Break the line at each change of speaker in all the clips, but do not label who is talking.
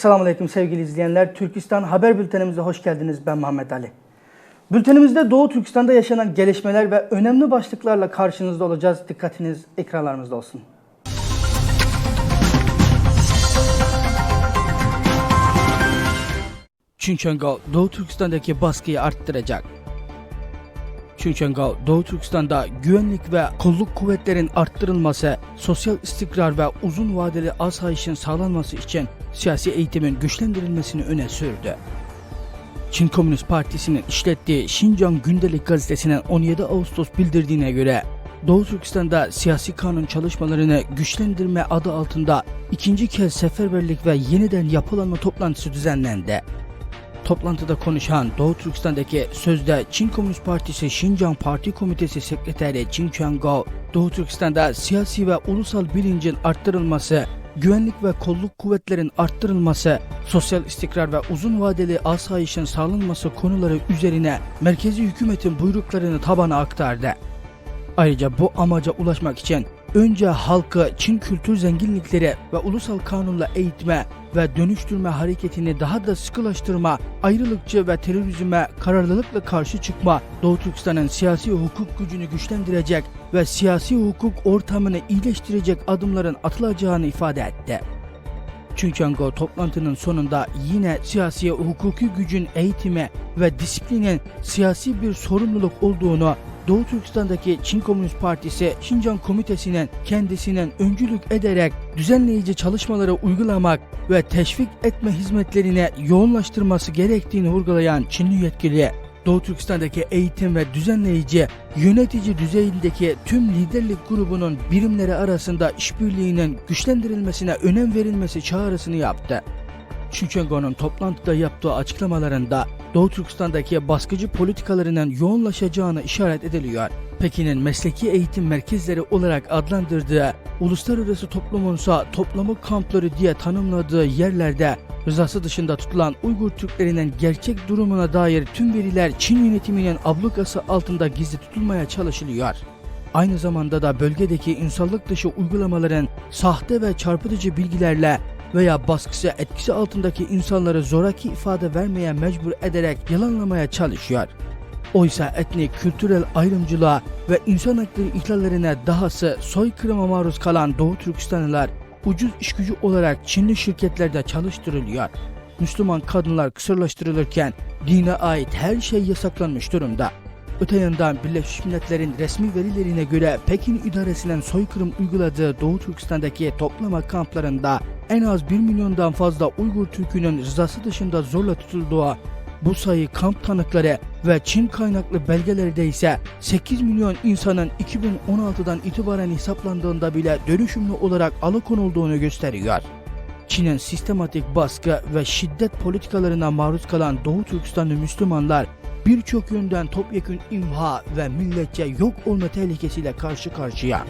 Esselamu Aleyküm sevgili izleyenler. Türkistan Haber Bültenimize hoş geldiniz. Ben Muhammed Ali. Bültenimizde Doğu Türkistan'da yaşanan gelişmeler ve önemli başlıklarla karşınızda olacağız. Dikkatiniz ekranlarımızda olsun. Çinçengal Doğu Türkistan'daki baskıyı arttıracak. Çinçengal, Doğu Türkistan'da güvenlik ve kolluk kuvvetlerin arttırılması, sosyal istikrar ve uzun vadeli asayişin sağlanması için siyasi eğitimin güçlendirilmesini öne sürdü. Çin Komünist Partisi'nin işlettiği Şincan Gündelik Gazetesi'nin 17 Ağustos bildirdiğine göre Doğu Türkistan'da siyasi kanun çalışmalarını güçlendirme adı altında ikinci kez seferberlik ve yeniden yapılanma toplantısı düzenlendi. Toplantıda konuşan Doğu Türkistan'daki sözde Çin Komünist Partisi Şincan Parti Komitesi Sekreteri Çin Chuan-gao, Doğu Türkistan'da siyasi ve ulusal bilincin arttırılması, güvenlik ve kolluk kuvvetlerin arttırılması, sosyal istikrar ve uzun vadeli asayişin sağlanması konuları üzerine merkezi hükümetin buyruklarını tabana aktardı. Ayrıca bu amaca ulaşmak için önce halkı Çin kültür zenginlikleri ve ulusal kanunla eğitme ve dönüştürme hareketini daha da sıkılaştırma, ayrılıkçı ve terörizme kararlılıkla karşı çıkma, Doğu Türkistan'ın siyasi hukuk gücünü güçlendirecek ve siyasi hukuk ortamını iyileştirecek adımların atılacağını ifade etti. Çinçango toplantının sonunda yine siyasi hukuki gücün eğitimi ve disiplinin siyasi bir sorumluluk olduğunu Doğu Türkistan'daki Çin Komünist Partisi Şincan Komitesi'nin kendisinin öncülük ederek düzenleyici çalışmaları uygulamak ve teşvik etme hizmetlerine yoğunlaştırması gerektiğini vurgulayan Çinli yetkili Doğu Türkistan'daki eğitim ve düzenleyici, yönetici düzeyindeki tüm liderlik grubunun birimleri arasında işbirliğinin güçlendirilmesine önem verilmesi çağrısını yaptı. Şüçengo'nun toplantıda yaptığı açıklamalarında Doğu Türkistan'daki baskıcı politikalarının yoğunlaşacağını işaret ediliyor. Pekin'in mesleki eğitim merkezleri olarak adlandırdığı, uluslararası toplumunsa toplama kampları diye tanımladığı yerlerde rızası dışında tutulan Uygur Türklerinin gerçek durumuna dair tüm veriler Çin yönetiminin ablukası altında gizli tutulmaya çalışılıyor. Aynı zamanda da bölgedeki insanlık dışı uygulamaların sahte ve çarpıtıcı bilgilerle veya baskısı etkisi altındaki insanları zoraki ifade vermeye mecbur ederek yalanlamaya çalışıyor. Oysa etnik, kültürel ayrımcılığa ve insan hakları ihlallerine dahası soykırıma maruz kalan Doğu Türkistanlılar ucuz iş gücü olarak Çinli şirketlerde çalıştırılıyor. Müslüman kadınlar kısırlaştırılırken dine ait her şey yasaklanmış durumda. Öte yandan Birleşmiş Milletler'in resmi verilerine göre Pekin idaresinin soykırım uyguladığı Doğu Türkistan'daki toplama kamplarında en az 1 milyondan fazla Uygur Türk'ünün rızası dışında zorla tutulduğu, bu sayı kamp tanıkları ve Çin kaynaklı belgelerde ise 8 milyon insanın 2016'dan itibaren hesaplandığında bile dönüşümlü olarak alıkonulduğunu gösteriyor. Çin'in sistematik baskı ve şiddet politikalarına maruz kalan Doğu Türkistanlı Müslümanlar birçok yönden topyekün imha ve milletçe yok olma tehlikesiyle karşı karşıya.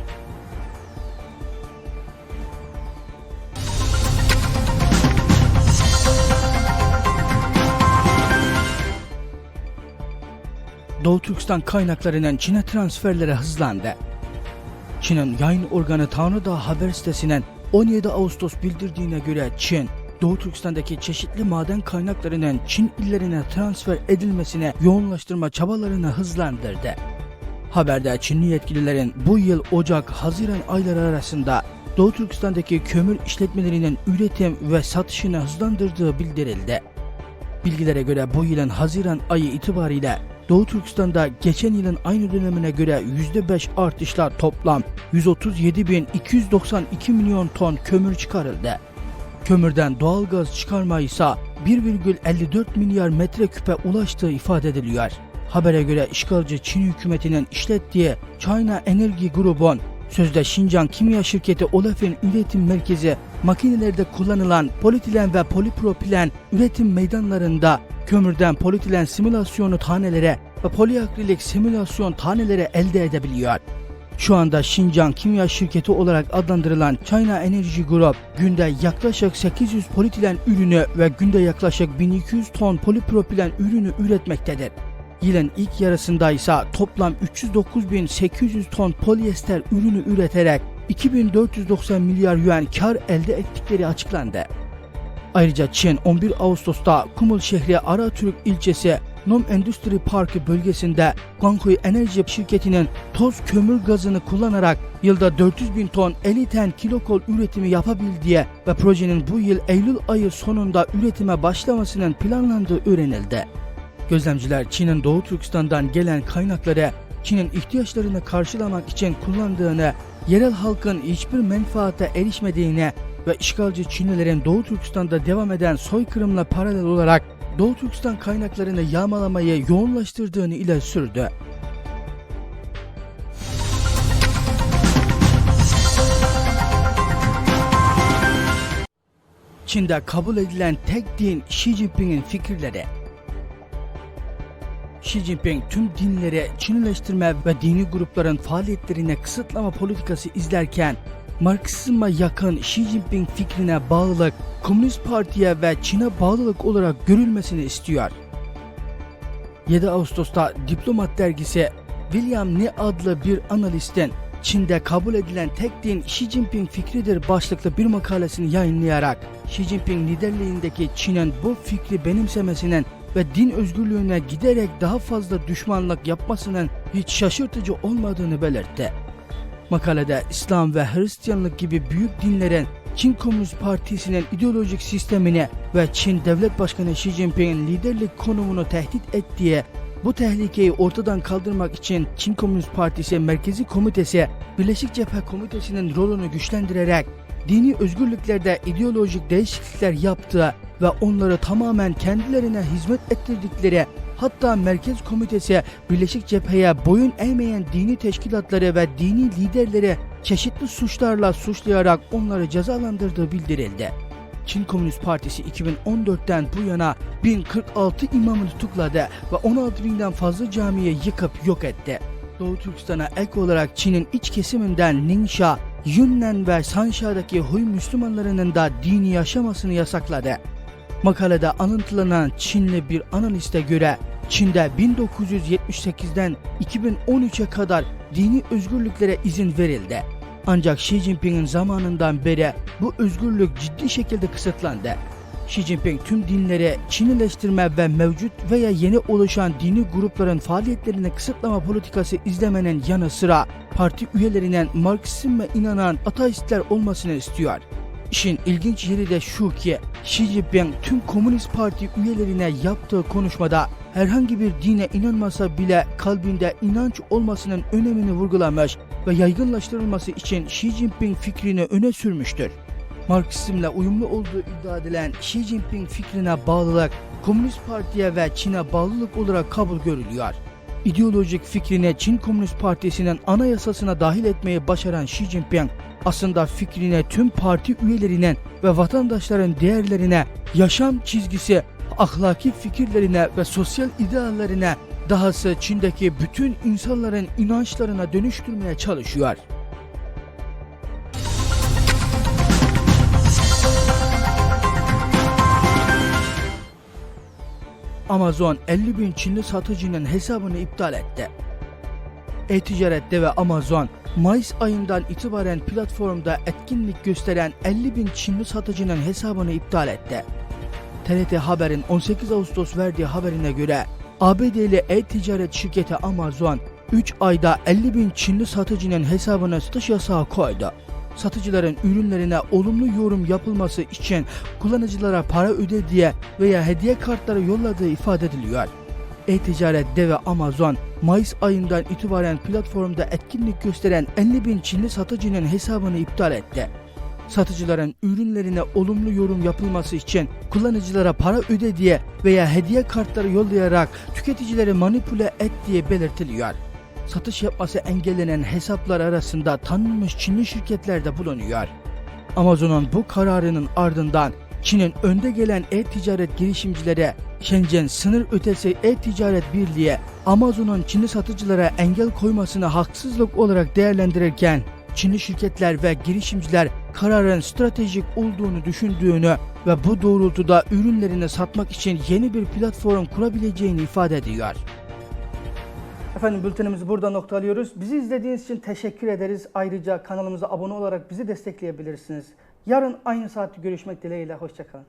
Doğu Türkistan kaynaklarının Çin'e transferleri hızlandı. Çin'in yayın organı Tanrıdağ haber sitesinin 17 Ağustos bildirdiğine göre Çin, Doğu Türkistan'daki çeşitli maden kaynaklarının Çin illerine transfer edilmesine yoğunlaştırma çabalarını hızlandırdı. Haberde Çinli yetkililerin bu yıl Ocak-Haziran ayları arasında Doğu Türkistan'daki kömür işletmelerinin üretim ve satışını hızlandırdığı bildirildi. Bilgilere göre bu yılın Haziran ayı itibariyle Doğu Türkistan'da geçen yılın aynı dönemine göre %5 artışla toplam 137.292 milyon ton kömür çıkarıldı. Kömürden doğalgaz çıkarma ise 1,54 milyar metreküpe ulaştığı ifade ediliyor. Habere göre işgalci Çin hükümetinin işlettiği China Energy Group'un sözde Şincan Kimya Şirketi Olefin Üretim Merkezi makinelerde kullanılan politilen ve polipropilen üretim meydanlarında kömürden politilen simülasyonu tanelere poliakrilik simülasyon taneleri elde edebiliyor. Şu anda Şincan Kimya Şirketi olarak adlandırılan China Energy Group günde yaklaşık 800 politilen ürünü ve günde yaklaşık 1200 ton polipropilen ürünü üretmektedir. Yılın ilk yarısında ise toplam 309.800 ton polyester ürünü üreterek 2490 milyar yuan kar elde ettikleri açıklandı. Ayrıca Çin 11 Ağustos'ta Kumul şehri Aratürk ilçesi Nom Endüstri Parkı bölgesinde Guanghui Enerji şirketinin toz kömür gazını kullanarak yılda 400 bin ton 50 ten kilokol üretimi yapabildiği ve projenin bu yıl Eylül ayı sonunda üretime başlamasının planlandığı öğrenildi. Gözlemciler Çin'in Doğu Türkistan'dan gelen kaynakları Çin'in ihtiyaçlarını karşılamak için kullandığını, yerel halkın hiçbir menfaate erişmediğini ve işgalci Çinlilerin Doğu Türkistan'da devam eden soykırımla paralel olarak Doğu Türkistan kaynaklarını yağmalamayı yoğunlaştırdığını ileri sürdü. Çin'de kabul edilen tek din Xi Jinping'in fikirleri. Xi Jinping tüm dinleri Çinleştirme ve dini grupların faaliyetlerine kısıtlama politikası izlerken Marksizme yakın Xi Jinping fikrine bağlılık, Komünist Parti'ye ve Çin'e bağlılık olarak görülmesini istiyor. 7 Ağustos'ta Diplomat dergisi William Ne adlı bir analistin Çin'de kabul edilen tek din Xi Jinping fikridir başlıklı bir makalesini yayınlayarak Xi Jinping liderliğindeki Çin'in bu fikri benimsemesinin ve din özgürlüğüne giderek daha fazla düşmanlık yapmasının hiç şaşırtıcı olmadığını belirtti. Makalede İslam ve Hristiyanlık gibi büyük dinlerin Çin Komünist Partisi'nin ideolojik sistemini ve Çin Devlet Başkanı Xi Jinping'in liderlik konumunu tehdit ettiği bu tehlikeyi ortadan kaldırmak için Çin Komünist Partisi Merkezi Komitesi Birleşik Cephe Komitesi'nin rolünü güçlendirerek dini özgürlüklerde ideolojik değişiklikler yaptığı ve onları tamamen kendilerine hizmet ettirdikleri hatta Merkez Komitesi Birleşik Cephe'ye boyun eğmeyen dini teşkilatları ve dini liderleri çeşitli suçlarla suçlayarak onları cezalandırdığı bildirildi. Çin Komünist Partisi 2014'ten bu yana 1046 imamı tutukladı ve 16 binden fazla camiyi yıkıp yok etti. Doğu Türkistan'a ek olarak Çin'in iç kesiminden Ningxia, Yunnan ve Sansha'daki Huy Müslümanlarının da dini yaşamasını yasakladı. Makalede anlatılanan Çinli bir analiste göre Çin'de 1978'den 2013'e kadar dini özgürlüklere izin verildi. Ancak Xi Jinping'in zamanından beri bu özgürlük ciddi şekilde kısıtlandı. Xi Jinping tüm dinleri Çinileştirme ve mevcut veya yeni oluşan dini grupların faaliyetlerini kısıtlama politikası izlemenin yanı sıra parti üyelerinin Marksizme inanan ateistler olmasını istiyor. İşin ilginç yeri de şu ki Xi Jinping tüm Komünist Parti üyelerine yaptığı konuşmada herhangi bir dine inanmasa bile kalbinde inanç olmasının önemini vurgulamış ve yaygınlaştırılması için Xi Jinping fikrini öne sürmüştür. Marksizmle uyumlu olduğu iddia edilen Xi Jinping fikrine bağlılık, Komünist Parti'ye ve Çin'e bağlılık olarak kabul görülüyor. İdeolojik fikrine Çin Komünist Partisi'nin anayasasına dahil etmeyi başaran Xi Jinping, aslında fikrine tüm parti üyelerinin ve vatandaşların değerlerine, yaşam çizgisi, ahlaki fikirlerine ve sosyal ideallerine, dahası Çin'deki bütün insanların inançlarına dönüştürmeye çalışıyor. Amazon 50 bin Çinli satıcının hesabını iptal etti. E-ticarette ve Amazon Mayıs ayından itibaren platformda etkinlik gösteren 50 bin Çinli satıcının hesabını iptal etti. TRT Haber'in 18 Ağustos verdiği haberine göre ABD'li e-ticaret şirketi Amazon 3 ayda 50 bin Çinli satıcının hesabına satış yasağı koydu. Satıcıların ürünlerine olumlu yorum yapılması için kullanıcılara para ödediği veya hediye kartları yolladığı ifade ediliyor. E-ticarette ve Amazon Mayıs ayından itibaren platformda etkinlik gösteren 50 bin Çinli satıcının hesabını iptal etti. Satıcıların ürünlerine olumlu yorum yapılması için kullanıcılara para ödediği veya hediye kartları yollayarak tüketicileri manipüle ettiği belirtiliyor. Satış yapması engellenen hesaplar arasında tanınmış Çinli şirketler de bulunuyor. Amazon'un bu kararının ardından Çin'in önde gelen e-ticaret girişimcileri Shenzhen Sınır Ötesi E-Ticaret Birliği Amazon'un Çinli satıcılara engel koymasını haksızlık olarak değerlendirirken Çinli şirketler ve girişimciler kararın stratejik olduğunu düşündüğünü ve bu doğrultuda ürünlerini satmak için yeni bir platform kurabileceğini ifade ediyor. Efendim bültenimizi burada noktalıyoruz. Bizi izlediğiniz için teşekkür ederiz. Ayrıca kanalımıza abone olarak bizi destekleyebilirsiniz. Yarın aynı saatte görüşmek dileğiyle. Hoşçakalın.